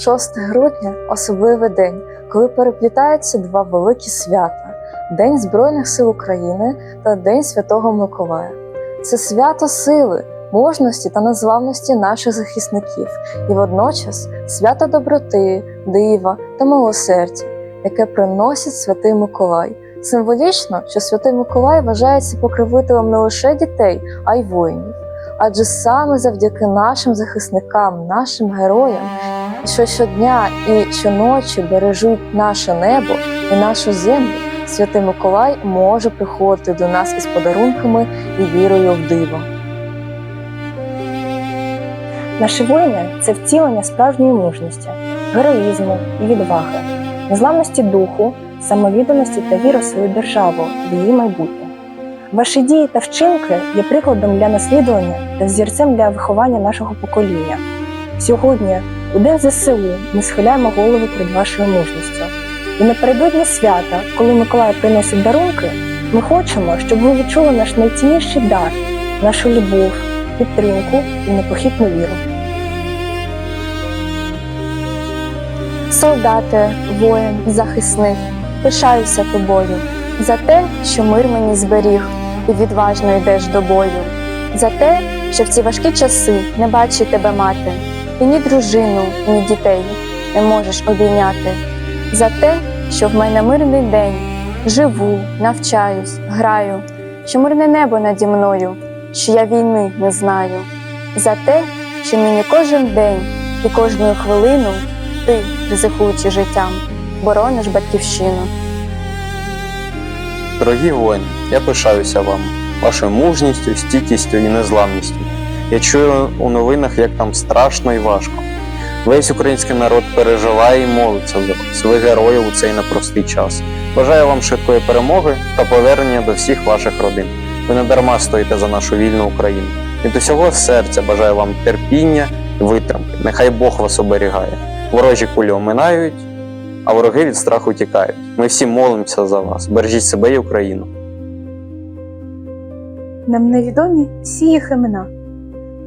6 грудня особливий день, коли переплітаються два великі свята День Збройних сил України та День Святого Миколая. Це свято сили, мужності та незламності наших захисників, і водночас свято доброти, дива та милосердя, яке приносить святий Миколай. Символічно, що святий Миколай вважається покровителем не лише дітей, а й воїнів. Адже саме завдяки нашим захисникам, нашим героям, що щодня і щоночі бережуть наше небо і нашу землю, святий Миколай може приходити до нас із подарунками і вірою в диво. Наші воїни це втілення справжньої мужності, героїзму і відваги, незламності духу, самовідданості та віри в свою державу, в її майбутнє. Ваші дії та вчинки є прикладом для наслідування та взірцем для виховання нашого покоління. Сьогодні, у День ЗСУ, ми схиляємо голову перед вашою мужністю. І напередодні свята, коли Миколай приносить дарунки, ми хочемо, щоб ви відчули наш найцінніший дар, нашу любов, підтримку і непохитну віру. Солдати, воїн, захисник, пишаюся тобою за те, що мир мені зберіг і відважно йдеш до бою, за те, що в ці важкі часи не бачить тебе мати, і ні дружину, ні дітей не можеш обійняти, за те, що в мене мирний день, живу, навчаюсь, граю, що мирне небо наді мною, що я війни не знаю, за те, що мені кожен день і кожну хвилину ти, ризикуючи життям, борониш батьківщину. Дорогі воїни, я пишаюся вам, вашою мужністю, стійкістю і незламністю. Я чую у новинах, як там страшно і важко. Весь український народ переживає і молиться за вас, ви герої у цей непростий час. Бажаю вам швидкої перемоги та повернення до всіх ваших родин. Ви не дарма стоїте за нашу вільну Україну. Від усього серця бажаю вам терпіння і витримки. Нехай Бог вас оберігає. Ворожі кулі оминають, а вороги від страху тікають. Ми всі молимося за вас. Бережіть себе і Україну. Нам невідомі всі їх імена,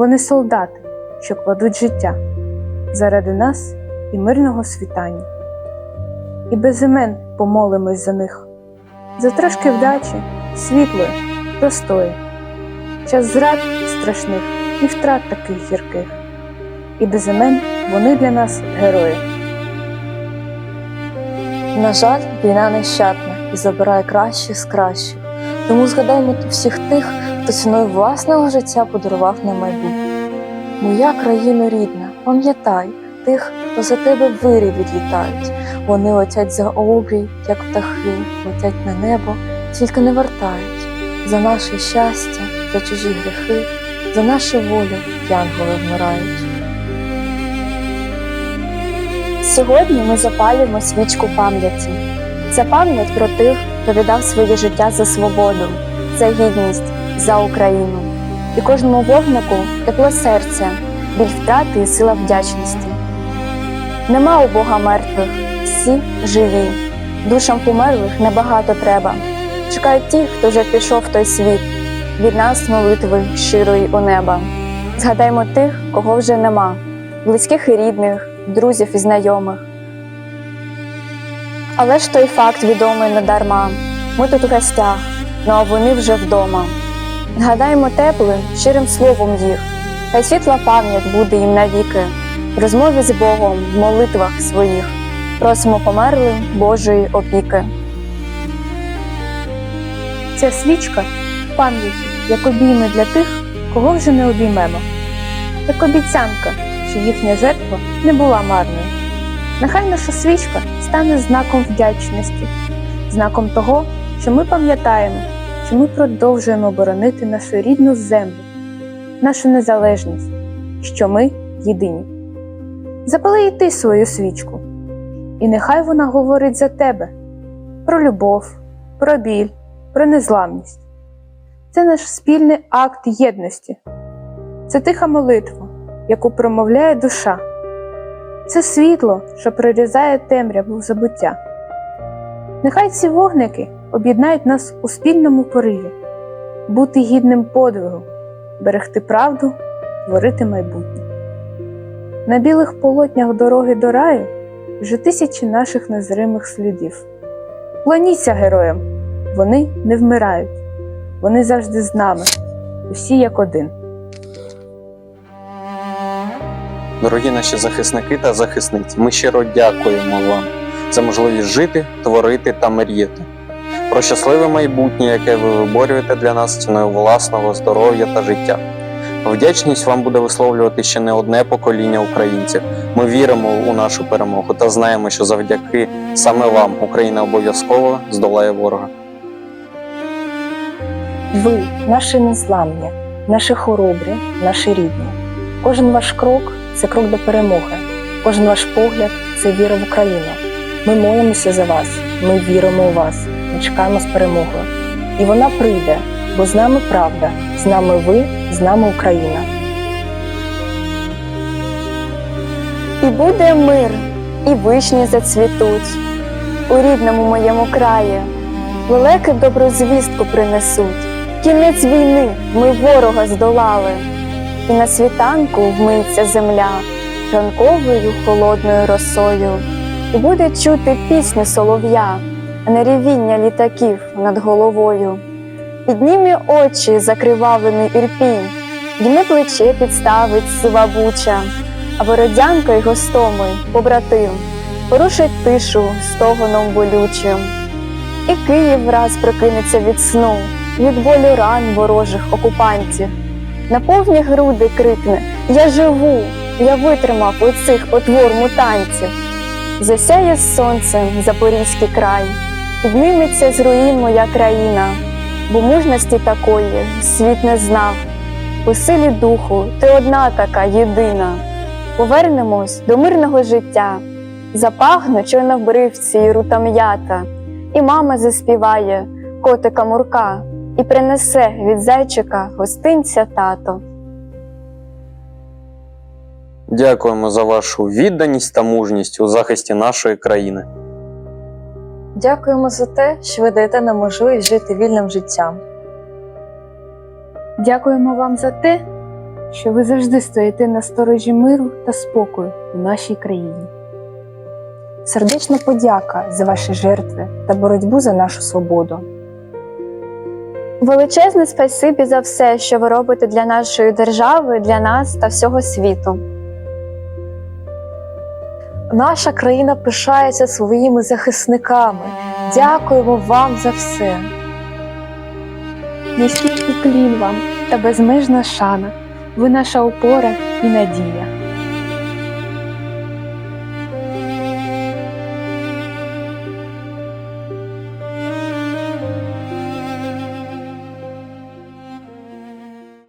Вони солдати, що кладуть життя заради нас і мирного світання. І без імен помолимось за них, за трошки вдачі, світлої, простої, час зрад страшних і втрат таких гірких. І без імен вони для нас герої. На жаль, війна нещадна і забирає краще з кращих. Тому згадаймо всіх тих, хто ціною власного життя подарував нам майбутнє. Моя країна рідна, пам'ятай тих, хто за тебе вирі відлітають. Вони летять за обрій, як птахи, летять на небо, тільки не вертають. За наше щастя, за чужі гріхи, за нашу волю янголи вмирають. Сьогодні ми запалюємо свічку пам'яті. Це пам'ять про тих, хто віддав своє життя за свободу, за гідність, за Україну. І кожному вогнику тепло серця, біль втрати і сила вдячності. Нема у Бога мертвих, всі живі. Душам померлих небагато треба. Чекають ті, хто вже пішов в той світ. Від нас молитви щирої у неба. Згадаймо тих, кого вже нема, близьких і рідних, друзів і знайомих. Але ж той факт відомий не дарма. Ми тут у гостях, ну а вони вже вдома. Згадаємо теплим, щирим словом їх, хай світла пам'ять буде їм навіки, в розмові з Богом, в молитвах своїх. Просимо померлим Божої опіки. Ця свічка пам'ять, як обійми для тих, кого вже не обіймемо, як обіцянка, що їхня жертва не була марною. Нехай наша свічка стане знаком вдячності, знаком того, що ми пам'ятаємо, що ми продовжуємо боронити нашу рідну землю, нашу незалежність, що ми єдині. Запали й ти свою свічку, і нехай вона говорить за тебе про любов, про біль, про незламність. Це наш спільний акт єдності, це тиха молитва, яку промовляє душа, це світло, що прорізає темряву забуття. Нехай ці вогники об'єднають нас у спільному пориві, бути гідним подвигу, берегти правду, творити майбутнє. На білих полотнях дороги до раю вже тисячі наших незримих слідів. Клоніться героям, вони не вмирають, вони завжди з нами, усі як один. Дорогі наші захисники та захисниці, ми щиро дякуємо вам за можливість жити, творити та мріяти. Про щасливе майбутнє, яке ви виборюєте для нас ціною власного здоров'я та життя. Вдячність вам буде висловлювати ще не одне покоління українців. Ми віримо у нашу перемогу та знаємо, що завдяки саме вам Україна обов'язково здолає ворога. Ви наші незламні, наші хоробрі, наші рідні. Кожен ваш крок це крок до перемоги. Кожен ваш погляд це віра в Україну. Ми молимося за вас, ми віримо у вас, ми чекаємо з перемогою. І вона прийде, бо з нами правда, з нами ви, з нами Україна. І буде мир, і вишні зацвітуть у рідному моєму краї. Лелеки добру звістку принесуть. Кінець війни ми ворога здолали, і на світанку вмиється земля ранковою холодною росою, і буде чути пісню солов'я, не ревіння літаків над головою. Підніме очі закривавлений ірпінь, дме плече підставить сива а бородянка й гостомий, побратим, порушить тишу стогоном болючим. І Київ враз прокинеться від сну, від болю ран ворожих окупантів. На повні груди крикне Я живу, я витримав у цих потвор мутантів. Засяє сонцем Запорізький край, підніметься з руїн моя країна, бо мужності такої світ не знав. У силі духу ти одна така єдина повернемось до мирного життя. Запахне чорнобривці й рута м'ята, і мама заспіває котика Мурка і принесе від зайчика гостинця тато. Дякуємо за вашу відданість та мужність у захисті нашої країни. Дякуємо за те, що ви даєте нам можливість жити вільним життям. Дякуємо вам за те, що ви завжди стоїте на сторожі миру та спокою у нашій країні. Сердечна подяка за ваші жертви та боротьбу за нашу свободу. Величезне спасибі за все, що ви робите для нашої держави, для нас та всього світу. Наша країна пишається своїми захисниками. Дякуємо вам за все. Низький уклін вам та безмежна шана, ви наша опора і надія.